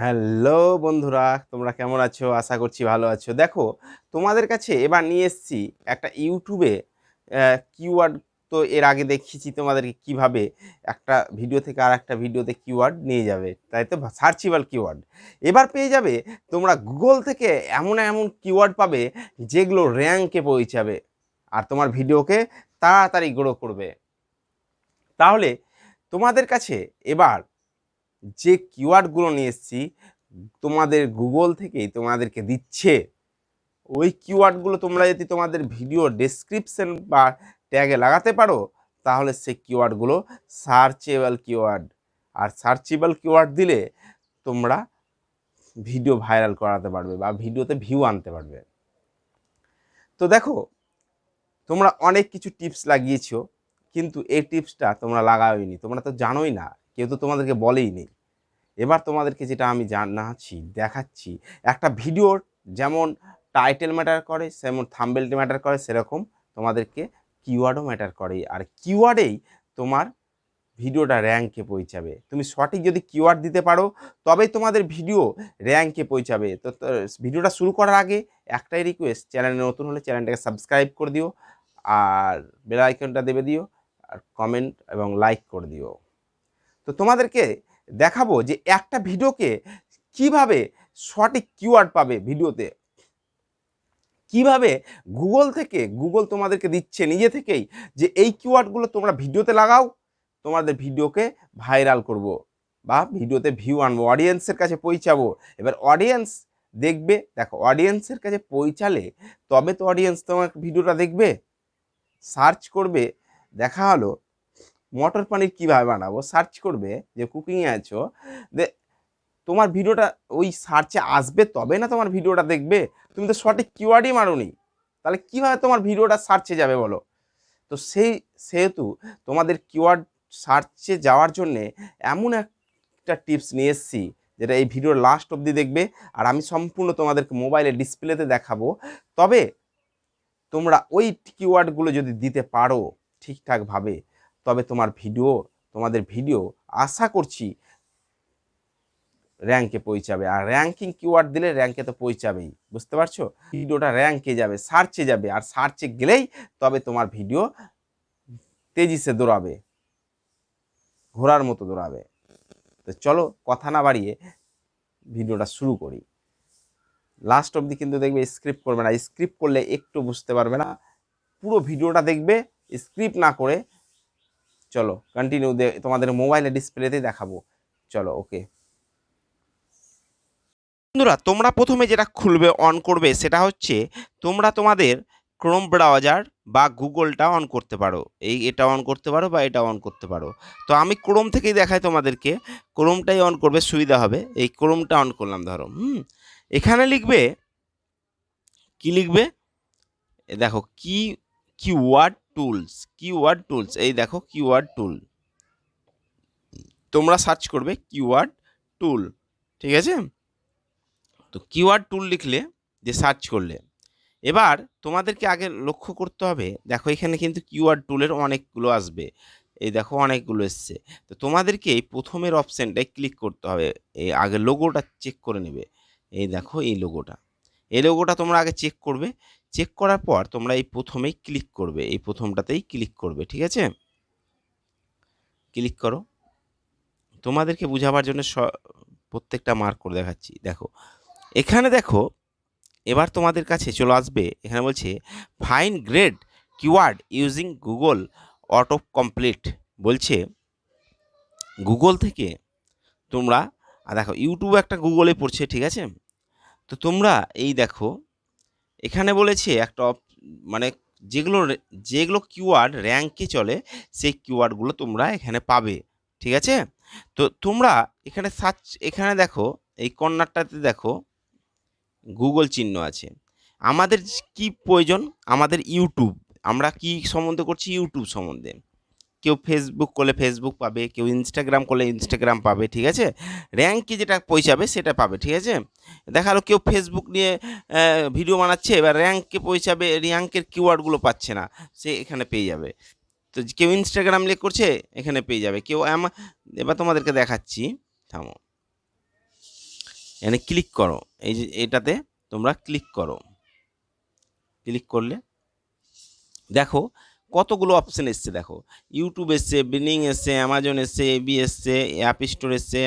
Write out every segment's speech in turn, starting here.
Hello বন্ধুরা, তোমরা কেমন আছো? আশা করছি ভালো আছো। দেখো, তোমাদের কাছে এবার নিয়ে এসেছি একটা ইউটিউবে কিওয়ার্ড তো এর আগে দেখিয়েছি তোমাদেরকে কীভাবে একটা ভিডিও থেকে আর একটা ভিডিওতে কিওয়ার্ড নিয়ে যাবে। তাই তো? সার্চিবল কিওয়ার্ড এবার পেয়ে যাবে তোমরা গুগল থেকে এমন এমন কিওয়ার্ড পাবে যেগুলো র্যাঙ্কে পৌঁছাবে আর তোমার ভিডিওকে তাড়াতাড়ি গ্রো করবে। তাহলে তোমাদের কাছে এবার যে কিওয়ার্ডগুলো নিয়ে এসেছি, তোমাদের গুগল থেকেই তোমাদেরকে দিচ্ছে, ওই কিওয়ার্ডগুলো তোমরা যদি তোমাদের ভিডিও ডেসক্রিপশন বা ট্যাগে লাগাতে পারো, তাহলে সেই কিওয়ার্ডগুলো সার্চেবল কিওয়ার্ড, আর সার্চেবল কিওয়ার্ড দিলে তোমরা ভিডিও ভাইরাল করাতে পারবে বা ভিডিওতে ভিউ আনতে পারবে। তো দেখো, তোমরা অনেক কিছু টিপস লাগিয়েছো, কিন্তু এই টিপসটা তোমরা লাগাওনি তোমরা তো জানোই না। কেউ তো তোমাদেরকে বলেই নেই। এবার তোমাদেরকে যেটা আমি জানাচ্ছি, দেখাচ্ছি, একটা ভিডিওর যেমন টাইটেল ম্যাটার করে, যেমন থাম্বেলটি ম্যাটার করে, সেরকম তোমাদেরকে কিওয়ার্ডও ম্যাটার করে। আর কিওয়ার্ডেই তোমার ভিডিওটা র্যাঙ্কে পৌঁছাবে। তুমি সঠিক যদি কিওয়ার্ড দিতে পারো, তবেই তোমাদের ভিডিও র্যাঙ্কে পৌঁছাবে। তো ভিডিওটা শুরু করার আগে একটাই রিকোয়েস্ট চ্যানেলে নতুন হলে চ্যানেলটাকে সাবস্ক্রাইব করে দিও, আর বেল আইকনটা দেবে দিও, আর কমেন্ট এবং লাইক করে দিও। তো তোমাদেরকে দেখাবো যে একটা ভিডিওকে কীভাবে সঠিক কিওয়ার্ড পাবে ভিডিওতে। কীভাবে গুগল থেকে, গুগল তোমাদেরকে দিচ্ছে নিজে থেকেই যে এই কিওয়ার্ডগুলো তোমরা ভিডিওতে লাগাও, তোমাদের ভিডিওকে ভাইরাল করব বা ভিডিওতে ভিউ আনব অডিয়েন্সের কাছে পৌঁছাবো। এবার অডিয়েন্স দেখবে, দেখো অডিয়েন্সের কাছে পৌঁছালে তবে তো অডিয়েন্স তোমার ভিডিওটা দেখবে সার্চ করবে, দেখা হলো মটর পানির কীভাবে বানাবো? সার্চ করবে, যে কুকিংয়ে আছো, যে তোমার ভিডিওটা ওই সার্চে আসবে তবে না তোমার ভিডিওটা দেখবে? তুমি তো সঠিক কিওয়ার্ডই মারোনি। তাহলে কীভাবে তোমার ভিডিওটা সার্চে যাবে বলো? তো সেই, সেহেতু তোমাদের কিওয়ার্ড সার্চে যাওয়ার জন্যে এমন একটা টিপস নিয়ে এসেছি, যেটা এই ভিডিওর লাস্ট অবধি দেখবে, আর আমি সম্পূর্ণ তোমাদেরকে মোবাইলে ডিসপ্লেতে দেখাবো। তবে তোমরা ওই কিওয়ার্ডগুলো যদি দিতে পারো ঠিকঠাকভাবে তবে তোমার ভিডিও, তোমাদের ভিডিও আশা করছি র্যাঙ্কে পৌঁছাবে। আর র্যাঙ্কিং কিওয়ার্ড দিলে র্যাঙ্কে তো পৌঁছাবেই, বুঝতে পারছ? ভিডিওটা র্যাঙ্কে যাবে সার্চে যাবে, আর সার্চে গেলেই তবে তোমার ভিডিও তেজিসে দৌড়াবে ঘোরার মতো দৌড়াবে। তো চলো কথা না বাড়িয়ে ভিডিওটা শুরু করি। লাস্ট অবধি কিন্তু দেখবে স্ক্রিপ্ট করবে না। স্ক্রিপ্ট করলে একটু বুঝতে পারবে না। পুরো ভিডিওটা দেখবে স্ক্রিপ্ট না করে চলো কন্টিনিউ তোমাদের মোবাইলে ডিসপ্লেতে দেখাবো। চলো ওকে বন্ধুরা, তোমরা প্রথমে যেটা খুলবে অন করবে, সেটা হচ্ছে তোমরা তোমাদের ক্রোম ব্রাউজার বা গুগলটা অন করতে পারো। এই এটা অন করতে পারো বা এটা অন করতে পারো। তো আমি ক্রোম থেকেই দেখাই তোমাদেরকে। ক্রোমটাই অন করবে, সুবিধা হবে। এই ক্রোমটা অন করলাম, ধরো, হুম? এখানে লিখবে, কি লিখবে? দেখো, কি কিওয়ার্ড টুলস কিওয়ার্ড টুলস এই দেখো কিওয়ার্ড টুল তোমরা সার্চ করবে কিওয়ার্ড টুল ঠিক আছে? তো কিওয়ার্ড টুল লিখলে, যে সার্চ করলে। এবার তোমাদেরকে আগে লক্ষ্য করতে হবে, দেখো এখানে কিন্তু কিওয়ার্ড টুলের অনেকগুলো আসবে। এই দেখো অনেকগুলো এসছে। তো তোমাদেরকে এই প্রথমের অপশানটায় ক্লিক করতে হবে। এই আগে লোগোটা চেক করে নেবে। এই দেখো এই লোগোটা এই লোগোটা তোমরা আগে চেক করবে। চেক করার পর তোমরা এই প্রথমেই ক্লিক করবে, এই প্রথমটাতেই ক্লিক করবে, ঠিক আছে? ক্লিক করো। তোমাদেরকে বোঝাবার জন্য প্রত্যেকটা মার্ক করে দেখাচ্ছি। দেখো, এখানে দেখো, এবার তোমাদের কাছে চলে আসবে, এখানে বলছে fine grade keyword using Google auto complete বলছে গুগল থেকে তোমরা দেখো ইউটিউব একটা গুগলে পড়ছে, ঠিক আছে? তো তোমরা এই দেখো এখানে বলেছে একটা মানে যেগুলো যেগুলো কিওয়ার্ড র্যাঙ্কে চলে, সেই কিওয়ার্ডগুলো তোমরা এখানে পাবে, ঠিক আছে? তো তোমরা এখানে সার্চ এখানে দেখো, এই কর্নারটাতে দেখো গুগল চিহ্ন আছে। আমাদের কি প্রয়োজন? আমাদের ইউটিউব আমরা কি সম্বন্ধে করছি? ইউটিউব সম্বন্ধে। কেউ ফেসবুক করলে ফেসবুক পাবে, কেউ ইনস্টাগ্রাম করলে ইনস্টাগ্রাম পাবে, ঠিক আছে? র্যাঙ্কে যেটা পৌঁছাবে সেটা পাবে, ঠিক আছে? দেখাল কেউ ফেসবুক নিয়ে ভিডিও বানাচ্ছে, এবার র্যাঙ্কে পৌঁছাবে র্যাঙ্কের কিওয়ার্ডগুলো পাচ্ছে না, সে এখানে পেয়ে যাবে। তো কেউ ইনস্টাগ্রাম লেক করছে, এখানে পেয়ে যাবে। কেউ এবার তোমাদেরকে দেখাচ্ছি, থামো। এখানে ক্লিক করো, এই যে এটাতে তোমরা ক্লিক করো। ক্লিক করলে, দেখো কতগুলো অপশন এসছে দেখো। ইউটিউব এসছে বিনিং এসছে অ্যামাজন এসছে এবি এসছে অ্যাপ স্টোর এসছে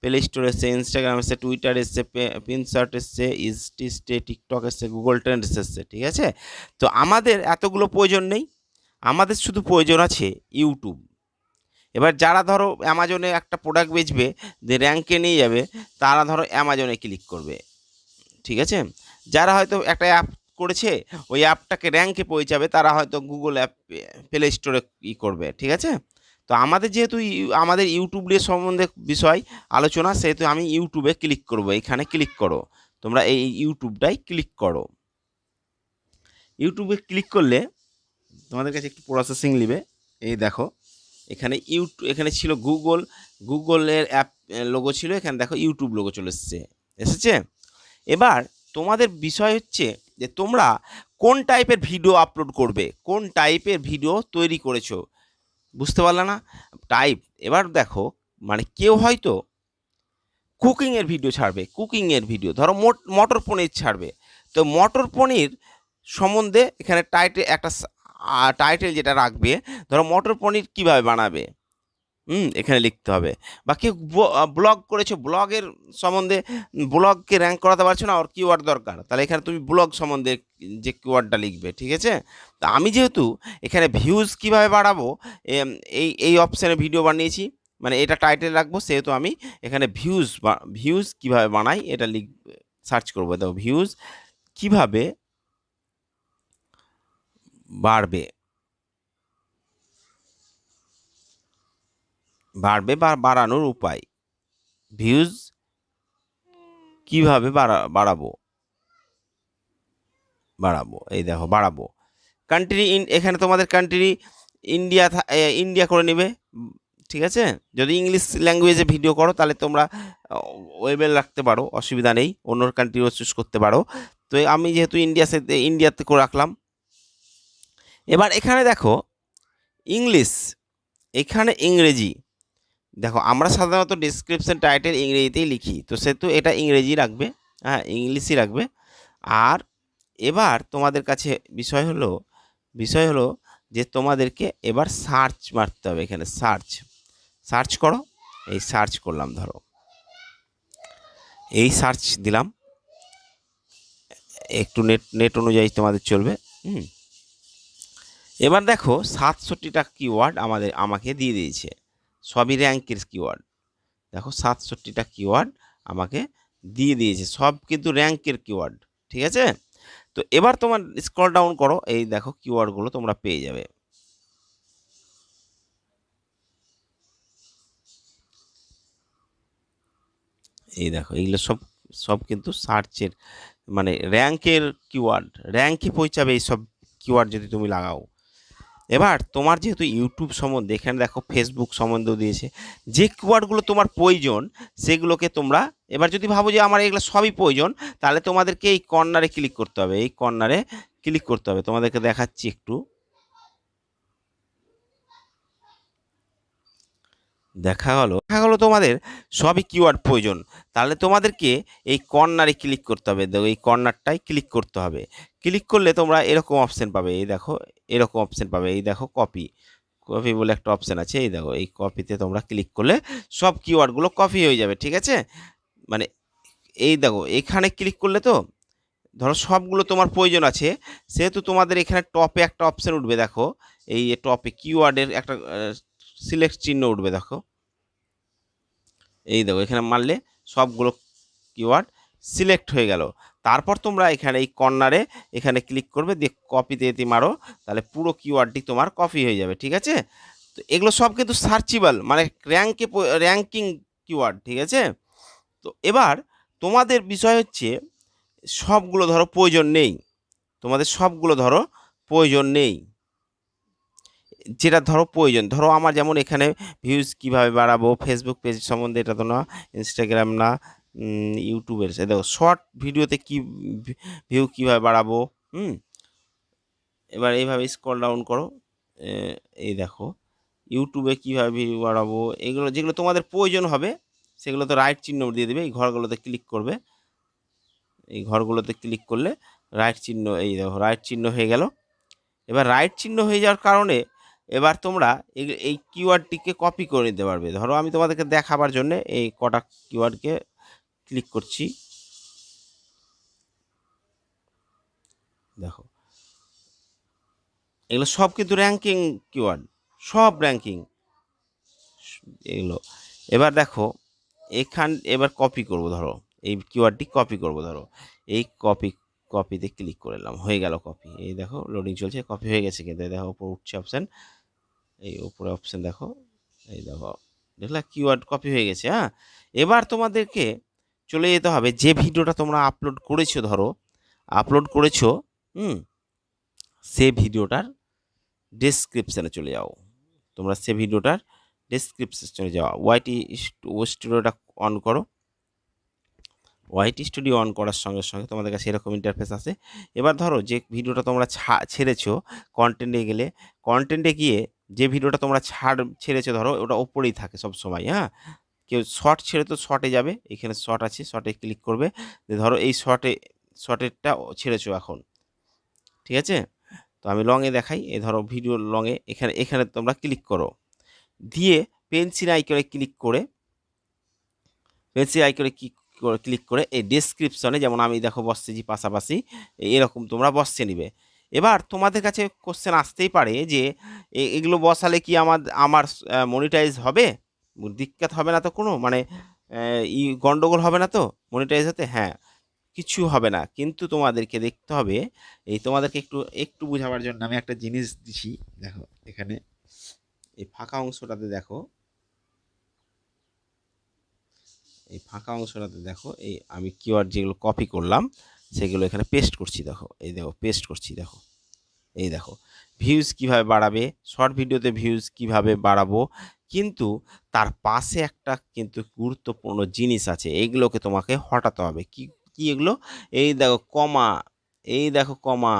প্লে স্টোর এসছে ইনস্টাগ্রাম এসছে টুইটার এসছে পিনসার্ট এসছে ইস্টে টিকটক এসছে গুগল ট্রেন্ড এসছে, ঠিক আছে? তো আমাদের এতগুলো প্রয়োজন নেই। আমাদের শুধু প্রয়োজন আছে ইউটিউব এবার যারা ধরো অ্যামাজনে একটা প্রোডাক্ট বেচবে, যে র্যাঙ্কে নিয়ে যাবে, তারা ধরো অ্যামাজনে ক্লিক করবে, ঠিক আছে? যারা হয়তো একটা অ্যাপ করেছে, ওই অ্যাপটাকে র্যাঙ্কে পৌঁছাবে, তারা হয়তো গুগল অ্যাপ প্লে স্টোরে ই করবে, ঠিক আছে? তো আমাদের যেহেতু আমাদের ইউটিউবের সম্বন্ধে বিষয়, আলোচনা, সেহেতু আমি ইউটিউবে ক্লিক করব, এখানে ক্লিক করো, তোমরা এই ইউটিউবটাই ক্লিক করো। ইউটিউবে ক্লিক করলে তোমাদের কাছে একটু প্রসেসিং নেবে, এই দেখো, এখানে ইউটিউব এখানে ছিল গুগল গুগলের অ্যাপ লোগো ছিল, এখানে দেখো ইউটিউব লোগো চলে এসেছে এসেছে? এবার তোমাদের বিষয় হচ্ছে যে তোমরা কোন টাইপের ভিডিও আপলোড করবে? কোন টাইপের ভিডিও তৈরি করেছ? বুঝতে পারলে না? টাইপ এবার দেখো মানে কেউ হয়তো কুকিংয়ের ভিডিও ছাড়বে কুকিংয়ের ভিডিও ধরো মোট- মটর পনির ছাড়বে। তো মটর পনির সম্বন্ধে এখানে টাইটেল একটা টাইটেল যেটা রাখবে, ধরো মটর পনির কীভাবে বানাবে? হুম, এখানে লিখতে হবে। বা কেউ ব্লগ করেছ ব্লগের সম্বন্ধে ব্লগকে র্যাঙ্ক করাতে পারছ না, ওর কিওয়ার্ড দরকার। তাহলে এখানে তুমি ব্লগ সম্বন্ধে যে কিওয়ার্ডটা লিখবে, ঠিক আছে? তা আমি যেহেতু এখানে ভিউজ কীভাবে বাড়াবো এই এই অপশানে ভিডিও বানিয়েছি মানে এটা টাইটেল রাখব, সেহেতু আমি এখানে ভিউজ ভিউজ কীভাবে বানাই, এটা লিখ সার্চ করব। দেখো ভিউজ কীভাবে বাড়বে? বাড়বে বা বাড়ানোর উপায়। ভিউজ কীভাবে বাড়া, বাড়াবো? বাড়াবো, এই দেখো, বাড়াবো। কান্ট্রি ইন এখানে তোমাদের কান্ট্রি ইন্ডিয়া ইন্ডিয়া করে নেবে, ঠিক আছে? যদি ইংলিশ ল্যাঙ্গুয়েজে ভিডিও করো, তাহলে তোমরা ওয়েবেল রাখতে পারো, অসুবিধা নেই অন্য কান্ট্রিও চুজ করতে পারো। তো আমি যেহেতু ইন্ডিয়া ইন্ডিয়াতে করে রাখলাম। এবার এখানে দেখো ইংলিশ এখানে ইংরেজি দেখো, আমরা সাধারণত ডিসক্রিপশন টাইটেল ইংরেজিতেই লিখি। তো সেহেতু এটা ইংরেজি রাখবে হ্যাঁ ইংলিশই রাখবে। আর এবার তোমাদের কাছে বিষয় হলো বিষয় হলো যে তোমাদেরকে এবার সার্চ মারতে হবে এখানে সার্চ সার্চ করো, এই সার্চ করলাম, ধরো। এই সার্চ দিলাম। একটু নেট নেট অনুযায়ী তোমাদের চলবে, হুম। এবার দেখো, সাতষট্টিটা কিওয়ার্ড আমাদের, আমাকে দিয়ে দিয়েছে। সবই র্যাঙ্কের কিওয়ার্ড দেখো সাতষট্টিটা কিওয়ার্ড আমাকে দিয়ে দিয়েছে, সব কিন্তু র্যাঙ্কের কিওয়ার্ড ঠিক আছে? তো এবার তোমার স্ক্রল ডাউন করো, এই দেখো কিওয়ার্ডগুলো তোমরা পেয়ে যাবে। এই দেখো, এইগুলো সব সব কিন্তু সার্চের মানে র্যাঙ্কের কিওয়ার্ড র্যাঙ্কে পৌঁছাবে এই সব কিওয়ার্ড যদি তুমি লাগাও। এবার তোমার যেহেতু ইউটিউব সম্বন্ধে, এখানে দেখো ফেসবুক সম্বন্ধেও দিয়েছে, যে কিওয়ার্ডগুলো তোমার প্রয়োজন, সেগুলোকে তোমরা, এবার যদি ভাবো যে আমার এগুলো সবই প্রয়োজন, তাহলে তোমাদেরকে এই কর্নারে ক্লিক করতে হবে, এই কর্নারে ক্লিক করতে হবে। তোমাদেরকে দেখাচ্ছি একটু। দেখা গেলো দেখা গেলো তোমাদের সবই কিওয়ার্ড প্রয়োজন। তাহলে তোমাদেরকে এই কর্নারে ক্লিক করতে হবে। দেখো, এই কর্নারটাই ক্লিক করতে হবে। ক্লিক করলে তোমরা এরকম অপশান পাবে। এই দেখো, এরকম অপশান পাবে। এই দেখো কপি কপি বলে একটা অপশান আছে। এই দেখো, এই কপিতে তোমরা ক্লিক করলে সব কিওয়ার্ডগুলো কপি হয়ে যাবে, ঠিক আছে? মানে এই দেখো, এখানে ক্লিক করলে তো ধরো সবগুলো তোমার প্রয়োজন আছে। সেহেতু তোমাদের এখানে টপে একটা অপশান উঠবে, দেখো। এই টপে কিওয়ার্ডের একটা সিলেক্ট চিহ্ন উঠবে, দেখো। এই দেখো, এখানে মারলে সবগুলো কিওয়ার্ড সিলেক্ট হয়ে গেল। তারপর তোমরা এখানে এই কর্নারে এখানে ক্লিক করবে, দিয়ে কপিতে এতে মারো, তাহলে পুরো কিওয়ার্ডটি তোমার কপি হয়ে যাবে, ঠিক আছে? তো এগুলো সব কিন্তু সার্চিবল মানে র্যাঙ্কে র্যাঙ্কিং কিওয়ার্ড ঠিক আছে? তো এবার তোমাদের বিষয় হচ্ছে, সবগুলো ধরো প্রয়োজন নেই। তোমাদের সবগুলো ধরো প্রয়োজন নেই। যেটা ধরো প্রয়োজন, ধরো আমার যেমন এখানে ভিউজ কীভাবে বাড়াবো ফেসবুক পেজ সম্বন্ধে এটা তো না ইনস্টাগ্রাম না ইউটিউবের দেখো শর্ট ভিডিওতে কি ভিউ কীভাবে বাড়াবো, হুম? এবার এইভাবে স্ক্রল ডাউন করো এই দেখো ইউটিউবে কীভাবে ভিউ বাড়াবো, এগুলো যেগুলো তোমাদের প্রয়োজন হবে, সেগুলো তো রাইট চিহ্ন দিয়ে দেবে, এই ঘরগুলোতে ক্লিক করবে, এই ঘরগুলোতে ক্লিক করলে রাইট চিহ্ন, এই দেখো রাইট চিহ্ন হয়ে গেল, এবার রাইট চিহ্ন হয়ে যাওয়ার কারণে এবার তোমরা এই- কিওয়ার্ডটিকে কপি করে নিতে পারবে। ধরো আমি তোমাদেরকে দেখাবার জন্য এই কটা কিওয়ার্ডকে ক্লিক করছি। দেখো। এগুলো সব কিন্তু র্যাঙ্কিং কিওয়ার্ড সব র্যাঙ্কিং এগুলো। এবার দেখো, এখান, এবার কপি করব ধরো। এই কিওয়ার্ডটি কপি করব ধরো। এই কপি কপিতে ক্লিক করে নিলাম হয়ে গেল কপি এই দেখো লোডিং চলছে কপি হয়ে গেছে কিন্তু। দেখো, উপর উঠছে অপশান এই উপরে অপশান দেখো। এই দেখো, দেখলা কিওয়ার্ড কপি হয়ে গেছে হ্যাঁ? এবার তোমাদেরকে চলে যেতে হবে, যে ভিডিওটা তোমরা আপলোড করেছ, ধরো আপলোড করেছ, হুম? সে ভিডিওটার ডেসক্রিপশানে চলে যাও। তোমরা সে ভিডিওটার ডেসক্রিপশনে চলে যাও। ওয়াইটি স্টুডিওটা অন করো। ওয়াইটি স্টুডিও অন করার সঙ্গে সঙ্গে তোমাদের কাছে এরকম ইন্টারফেস আছে। এবার ধরো, যে ভিডিওটা তোমরা ছেড়েছো কন্টেন্টে গেলে কন্টেন্টে গিয়ে যে ভিডিওটা তোমরা ছাড়, ছেড়েছো ধরো, ওটা ওপরেই থাকে সব সময় হ্যাঁ? কেউ শর্ট ছেড়ে তো শর্টে যাবে, এখানে শর্ট আছে শর্টে ক্লিক করবে, যে ধরো এই শর্টে শর্টেরটা ছেড়েছো এখন, ঠিক আছে? তো আমি লংয়ে দেখাই, এই ধরো ভিডিও লংয়ে এখানে এখানে তোমরা ক্লিক করো, দিয়ে পেন্সিল আইকনে ক্লিক করে পেন্সিল আইকনে ক্লিক করে এই ডেসক্রিপশনে যেমন আমি দেখো বসতেছি পাশাপাশি, এরকম তোমরা বসছে নিবে এবার তোমাদের কাছে কোশ্চেন আসতেই পারে যে এগুলো বসালে কি আমার আমার মনিটাইজ হবে? দিক্কত হবে না তো কোনো? মানে ই, গন্ডগোল হবে না তো? মনিটাইজ হতে? হ্যাঁ কিছু হবে না। কিন্তু তোমাদেরকে দেখতে হবে, এই তোমাদেরকে একটু একটু বোঝাবার জন্য আমি একটা জিনিস দিছি, দেখো এখানে, এই ফাঁকা অংশটাতে দেখো। এই ফাঁকা অংশটাতে দেখো, এই আমি কিওয়ার্ড যেগুলো কপি করলাম সেগুলো এখানে পেস্ট করছি দেখো। এই দেখো পেস্ট করছি দেখো। এই দেখো ভিউজ কীভাবে বাড়াবে? শর্ট ভিডিওতে ভিউজ কীভাবে বাড়াবো? কিন্তু তার পাশে একটা কিন্তু গুরুত্বপূর্ণ জিনিস আছে এইগুলোকে তোমাকে হটাতে হবে। কি কি এগুলো? এই দেখো, কমা, এই দেখো, কমা।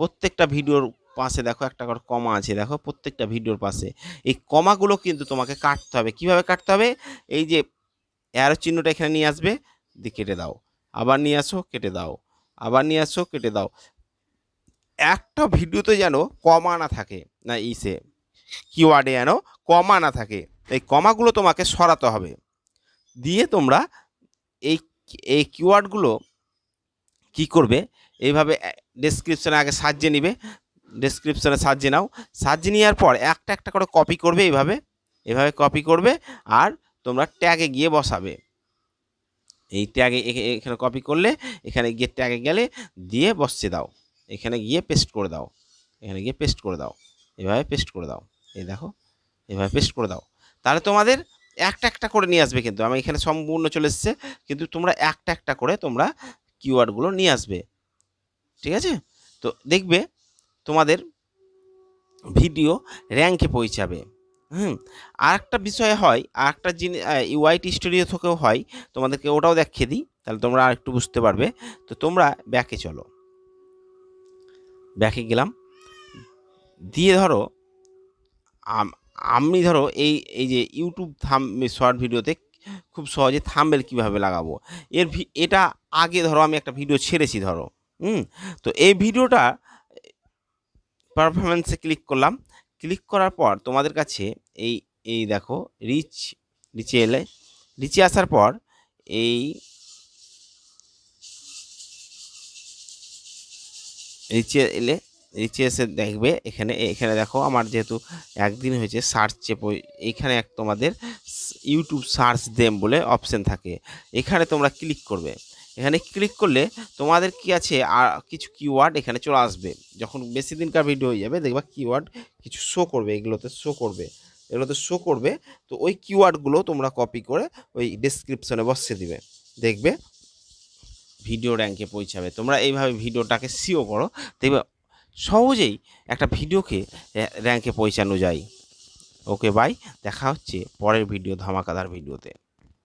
প্রত্যেকটা ভিডিওর পাশে দেখো, একটা করে কমা আছে, দেখো, প্রত্যেকটা ভিডিওর পাশে। এই কমাগুলো কিন্তু তোমাকে কাটতে হবে। কীভাবে কাটতে হবে? এই যে অ্যারো চিহ্নটা এখানে নিয়ে আসবে, দিয়ে কেটে দাও। আবার নিয়ে আসো, কেটে দাও। আবার নিয়ে আসো, কেটে দাও। একটা ভিডিওতে যেন কমা না থাকে, না ইসে কিওয়ার্ডে যেন কমা না থাকে, এই কমাগুলো তোমাকে সরাতে হবে। দিয়ে তোমরা এই এই কিওয়ার্ডগুলো কি করবে? এইভাবে ডেসক্রিপশানে আগে সাজিয়ে নিবে। ডেসক্রিপশানে সাজিয়ে নাও। সাজিয়ে নেওয়ার পর একটা একটা করে কপি করবে এইভাবে। এভাবে কপি করবে আর তোমরা ট্যাগে গিয়ে বসাবে। এই ট্যাগে এখানে কপি করলে, এখানে গিয়ে ট্যাগে গেলে দিয়ে বসছে দাও। এখানে গিয়ে পেস্ট করে দাও। এখানে গিয়ে পেস্ট করে দাও। এভাবে পেস্ট করে দাও। এই দেখো, এভাবে পেস্ট করে দাও। তাহলে তোমাদের একটা একটা করে নিয়ে আসবে কিন্তু। আমি এখানে সম্পূর্ণ চলে এসছে, কিন্তু তোমরা একটা একটা করে তোমরা কিওয়ার্ডগুলো নিয়ে আসবে। ঠিক আছে? তো দেখবে তোমাদের ভিডিও র্যাঙ্কে পৌঁছাবে। হুম আর একটা বিষয় হয় আর একটা জিনিস ইউআইটি স্টুডিও থেকেও হয়, তোমাদেরকে ওটাও দেখিয়ে দিই, তাহলে তোমরা আর একটু বুঝতে পারবে। তো তোমরা ব্যাকে চলো। ব্যাকে গেলাম। দিয়ে ধরো, আম- ধরো এই এই যে ইউটিউব থাম শর্ট ভিডিওতে খুব সহজে থাম্বেল কীভাবে লাগাবো? এর এটা আগে ধরো আমি একটা ভিডিও ছেড়েছি ধরো, হুম, তো এই ভিডিওটা পারফরমেন্সে ক্লিক করলাম। ক্লিক করার পর তোমাদের কাছে এই এই দেখো রিচ রিচে এলে রিচে আসার পর এই রিচে এলে রিচে এসে দেখবে এখানে এখানে দেখো আমার যেহেতু একদিন হয়েছে সার্চে এইখানে এক তোমাদের ইউটিউব সার্চ দেম বলে অপশন থাকে। এখানে তোমরা ক্লিক করবে। এখানে ক্লিক করলে তোমাদের কি আছে? আর কিছু কিওয়ার্ড এখানে চলে আসবে। যখন বেশি দিনকার ভিডিও হয়ে যাবে, দেখবা কিওয়ার্ড কিছু শো করবে, এগুলোতে শো করবে। এগুলোতে শো করবে, তো ওই কিওয়ার্ডগুলো তোমরা কপি করে ওই ডিসক্রিপশনে বসিয়ে দিবে। দেখবে ভিডিও র্যাঙ্কে পৌঁছাবে। তোমরা এইভাবে ভিডিওটাকে সিও করো, দেখবে সহজেই একটা ভিডিওকে র্যাঙ্কে পৌঁছানো যায়। ওকে বাই দেখা হচ্ছে পরের ভিডিও ধামাকাদার ভিডিওতে